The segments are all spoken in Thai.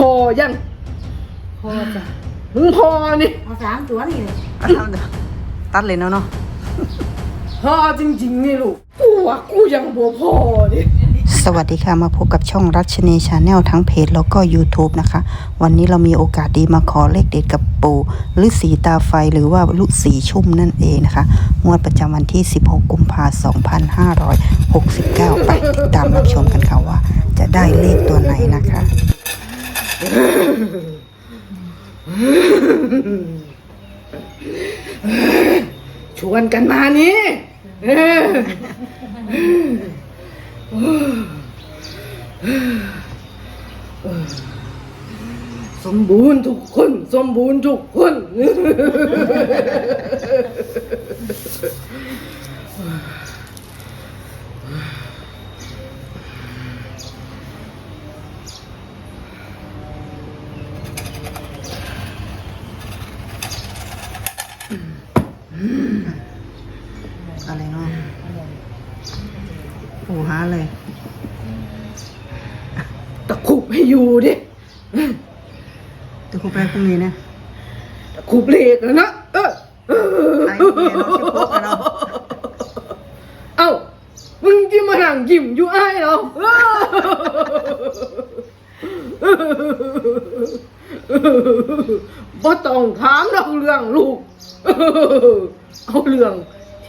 พอยังพอจ้ะมึงพอนี่เอาสามตัวนี่เลยเอาเดี๋ยวตัดเลยเนาะเนาะพอจริงๆนี่ลูกกูว่ากูยังบ่พอดิสวัสดีค่ะ มาพบกับช่องรัชนีชาแนลทั้งเพจแล้วก็ YouTube นะคะ วันนี้เรามีโอกาสดีมาขอเลขเด็ดกับปู่ฤาษีตาไฟหรือว่าฤาษีชุ่มนั่นเองนะคะ งวดประจำวันที่ 16 กุมภาพันธ์2569 ไปติดตามรับชมกันค่ะว่า จะได้เลขตัวไหนนะคะ ชวนกันมานี่สมบูรณ์ทุกคน สมบูรณ์ทุกคน อะไรเนาะปู่หาเลย ตะคุบให้ อยู่ดิแต่ครูแปลพรุ่งนี้นะตะคุบเลขแล้วนะเออเออไอ้เมียเนาะชิบโป๊กอะเนาะเอ้ามึงที่มานั่งยิ้มอยู่ไอ้ายเหรอบ่ต้องถามดอกเรื่องลูก เอาเรื่อง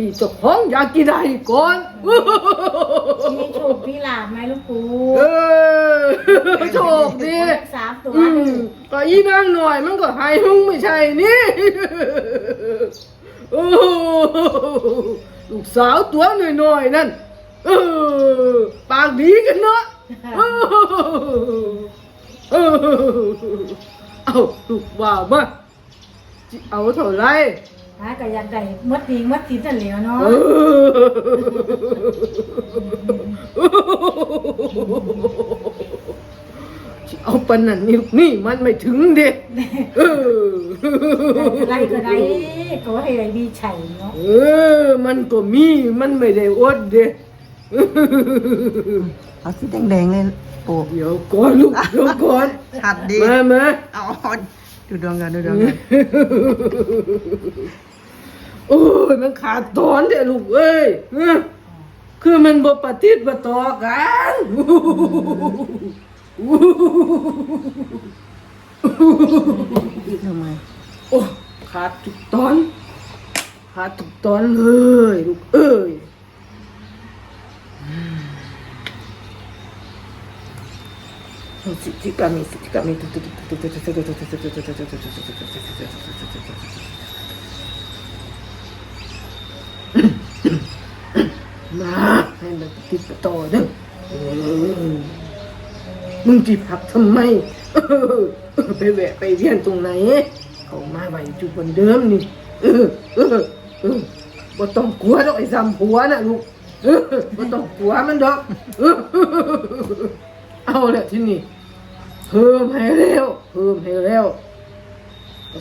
ที่เจ้าของอยากกินได้ก่อนมีโชคมีลาบไหมลูกปูเออโชคดีสามตัวอืหนึ่มงก็อีนางหน่อยมันก็ให้มึงไม่ใช่นี่โอ้ลูกสาวตัวหน่อยๆนั่นเออปากดีกันเนาะเออเออเอาลูกว่ามาจิเอาเท่าไหร หาก็อยากได้มดดีมดตีนั่นเหลวเนาะเออจิเอาปันนั่นนี่นี่มันไม่ถึงเด็กเออได้ก็ได้ก็ให้ได้ดีชัยเนาะเออ มันก็มีมันไม่ได้อดเด้เอาสีแดงๆเลยปู่เดี๋ยวก่อนลูกเดี๋ยวก่อนชัดดีมามาเอาดูดวงกันดูดวงกัน โอ้ยมันขาดตอนเด้ลูกเอ้ยเออคือมันบ่ปฏิดบ่ต่อกันทำไมโอ้ขาดทุกตอนขาดทุกตอนเลยลูกเอ้ยสิจิกามิสิจิกามิ มาให้มันติดต่อเด้อมึงจีบพักทำไมไปแวะไปเวียนตรงไหนเขามาไว้จุดบนเดิมนี่ เออเออเออบ่ต้องกลัวดอกไอ้ซ้ำผัวน่ะลูกเออบ่ต้องกลัวมันดอกเออเอาแหละที่นี่เพิ่มให้แล้วเพิ่มให้แล้ว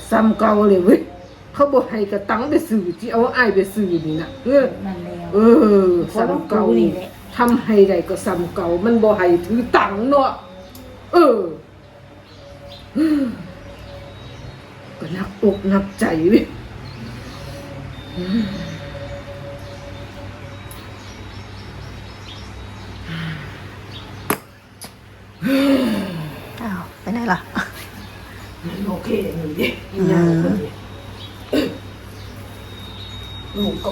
ซ้ำเก่าเลยเว้ย เขาบอกให้กระตังไปซื้อที่เอาอ้ายไปซื้อนี่นะเออนั่นแล้วเออซ้ำเก่านี่แหละทำให้ได้ก็ซ้ำเก่า มันบ่ให้ถือตังค์เนาะเออก็นักอกนักใจเว้ยอ้าวไปไหนล่ะ โอเคหนึ่งดิ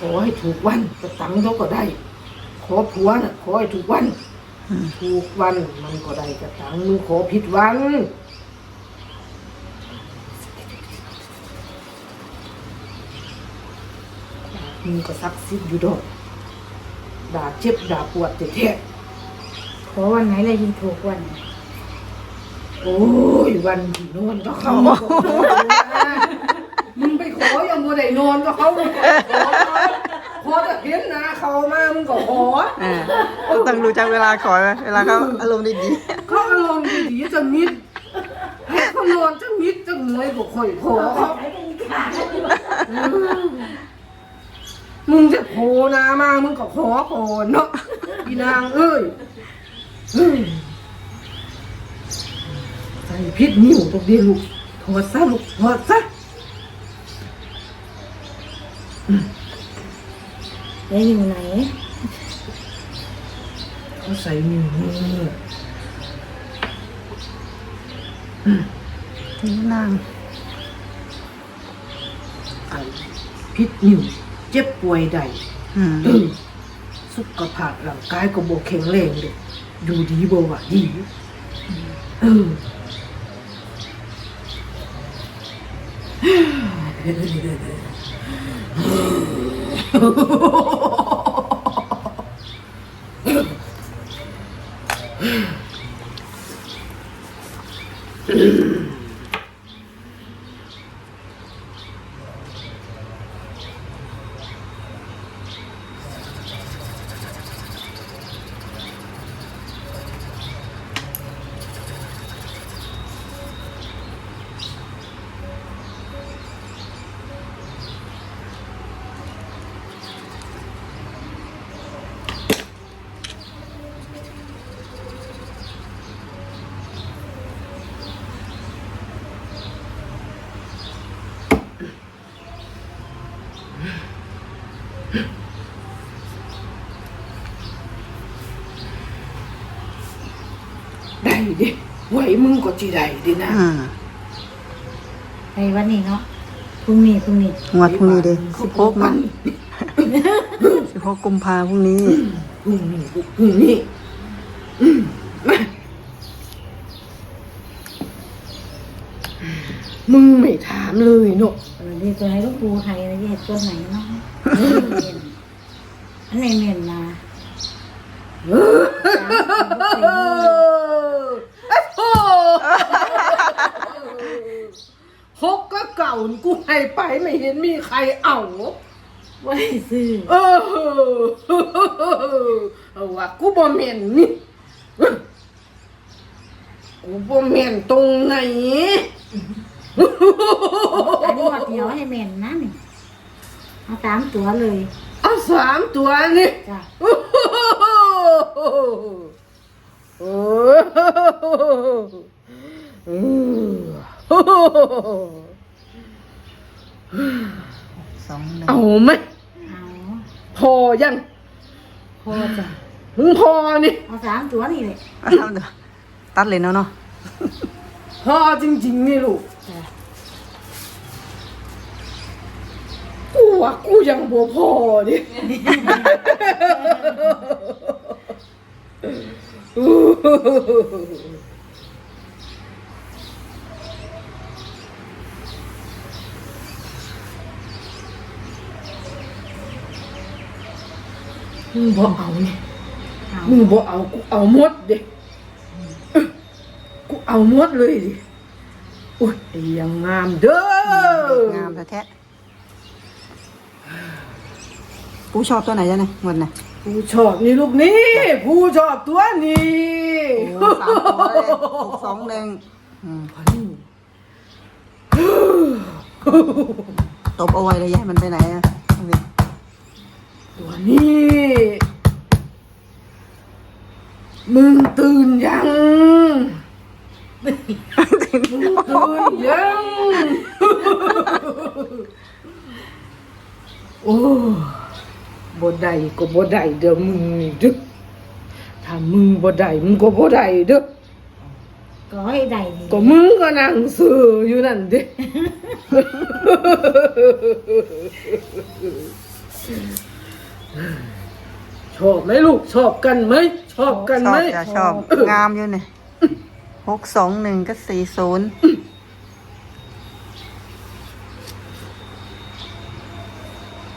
ขอให้ถูกวันกระตังเขาก็ได้ ขอผัวน่ะขอให้ถูกวัน ถูกวันมันก็ได้กระตังมึงขอผิดวัน มึงก็ซักซิดอยู่ดอกด่าเจ็บด่าปวดแท้ๆขอวันไหนเลยดีถูกวัน โอ้ยวันที่นอนก็เขามึงไปขอยังบ่ได้นอนก็เขาข อขอจะเห็นหนะเขามามึงก็ขออ่าต้องรู้จักเวลาขอไหมเวลาเขาอารมณ์ดีเขาอารมณ์ดีๆจะมิดให้เขานอนจะมิดจะเงยก็ค่อยขอเขามึงจะโผล่หนามามึงก็ขอก่อนเนาะพี่นางเอ้ยเฮ้ยใส่พิษนิ้วตรงนี้ลูกถอดซะลูกถอดซะ แล้วอยู่ไหนเขาใส่นิ้วมือๆนี่นางใส่พิษนิ้วเจ็บป่วยใดอืมอืมสุขภาพร่างกายก็บ่แข็งแรงเด็อยู่ดีบ่ว่าดีเออได้เดิ Mm-hmm. ไหวมึงก็สิได้เดินะอืมในวันนี้เนาะพรุ่งนี้พรุ่งนี้งวดพรุ่งนี้เด้คืสิอบหกวันะนสิบหกกุมภาพรุ่งนี้พรุ่งนี้พรุ่งนี้อืมมามึงไม่ถามเลยเนอะเออนี่ตัวไหนลูกปูไทยอะไรเนี่ยตัวไหนเนาะอันไหนเมียนมา เออเอ้ยโอ้ หกก็เก่ากูให้ไปไม่เห็นมีใครเอาไว้ซื้อเออเอาว่ากูบ่แม่นนี่กูบ่แม่นตรงไหนอันนี้ว่าเดียวให้เมียนนะนี่เอาตามตัวเลย เอาสามตัวนี่จ้ะโอ้โสองหนึ่งเอาไหมเอาพอยังพอจ้ะมึงพอนี่เอาสามตัวนี่เลยเอาเดี๋ยวตัดเลยเนาะเนาะพอจริงๆนี่ลูกจ้ะกูว่ากูยังบ่พอดิ มึงบ่เอานี่เอามึงบ่เอากูเอาหมดเด็กูเอาหมดเลยดิโอ้ยไอ้ยังงามเด้องามแท้ๆปูชอบตัวไหนจ๊ะเนี่ยงวดไหนผู้ชอบนี่ลูกนี่ผู้ชอบตัวนี้โอ้สามตัวเลยหกสองหนึ่งอืมตบเอาไว้เลยยายมันไปไหนอะเอาดิตัว นี้มึงตื่นยังมึงตื่นยัง โอ้บ่ได้ก็บ่ได้เด้อมึงนี่เด้อถ้ามึงบ่ได้มึงก็บ่ได้เด้อก็ให้ได้นี่ก็มึงก็นั่งซื้ออยู่นั่นเด้ ชอบไหมลูกชอบกันไหมชอบกันชไหอมบจะชอบงามอยู่เนี่ยหกสองหนึ่งก็สี่ศูนย์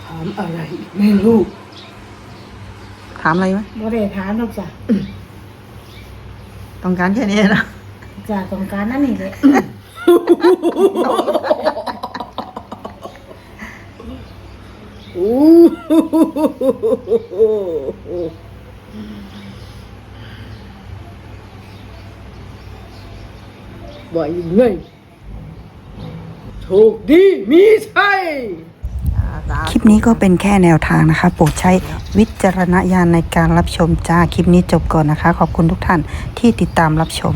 ถามอะไรอีกแม่ลูก ถามอะไรไหมบ่ได้ถามหรอกจ้ะต้องการแค่นี้นะจะต้องการนั่นนี่เลย โอ้โหว่ายังไงโชคดีมีชัยคลิปนี้ก็เป็นแค่แนวทางนะคะโปรดใช้วิจารณญาณในการรับชมจ้า คลิปนี้จบก่อนนะคะ ขอบคุณทุกท่านที่ติดตามรับชม